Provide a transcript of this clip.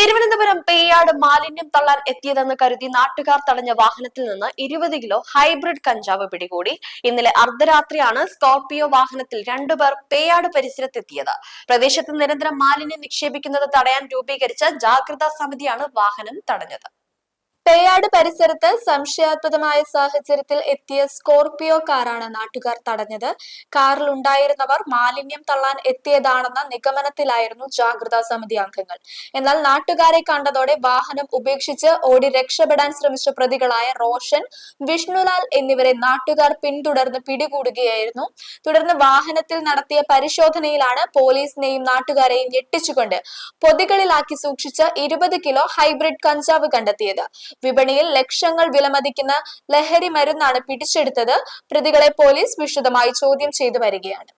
തിരുവനന്തപുരം പേയാട് മാലിന്യം തള്ളാൻ എത്തിയതെന്ന് കരുതി നാട്ടുകാർ തടഞ്ഞ വാഹനത്തിൽ നിന്ന് ഇരുപത് കിലോ ഹൈബ്രിഡ് കഞ്ചാവ് പിടികൂടി. ഇന്നലെ അർദ്ധരാത്രിയാണ് സ്കോർപിയോ വാഹനത്തിൽ രണ്ടുപേർ പേയാട് പരിസരത്തെത്തിയത്. പ്രദേശത്ത് നിരന്തരം മാലിന്യം നിക്ഷേപിക്കുന്നത് തടയാൻ രൂപീകരിച്ച ജാഗ്രതാ സമിതിയാണ് വാഹനം തടഞ്ഞത്. പേയാട് പരിസരത്ത് സംശയാസ്പദമായ സാഹചര്യത്തിൽ എത്തിയ സ്കോർപിയോ കാറാണ് നാട്ടുകാർ തടഞ്ഞത്. കാറിൽ ഉണ്ടായിരുന്നവർ മാലിന്യം തള്ളാൻ എത്തിയതാണെന്ന നിഗമനത്തിലായിരുന്നു ജാഗ്രതാ സമിതി അംഗങ്ങൾ. എന്നാൽ നാട്ടുകാരെ കണ്ടതോടെ വാഹനം ഉപേക്ഷിച്ച് ഓടി രക്ഷപ്പെടാൻ ശ്രമിച്ച പ്രതികളായ റോഷൻ വിഷ്ണുലാൽ എന്നിവരെ നാട്ടുകാർ പിന്തുടർന്ന് പിടികൂടുകയായിരുന്നു. തുടർന്ന് വാഹനത്തിൽ നടത്തിയ പരിശോധനയിലാണ് പോലീസിനെയും നാട്ടുകാരെയും ഞെട്ടിച്ചുകൊണ്ട് പൊതികളിലാക്കി സൂക്ഷിച്ച ഇരുപത് കിലോ ഹൈബ്രിഡ് കഞ്ചാവ് കണ്ടെത്തിയത്. വിപണിയിൽ ലക്ഷങ്ങൾ വിലമതിക്കുന്ന ലഹരി മരുന്നാണ് പിടിച്ചെടുത്തത്. പ്രതികളെ പോലീസ് വിശദമായി ചോദ്യം ചെയ്തു വരികയാണ്.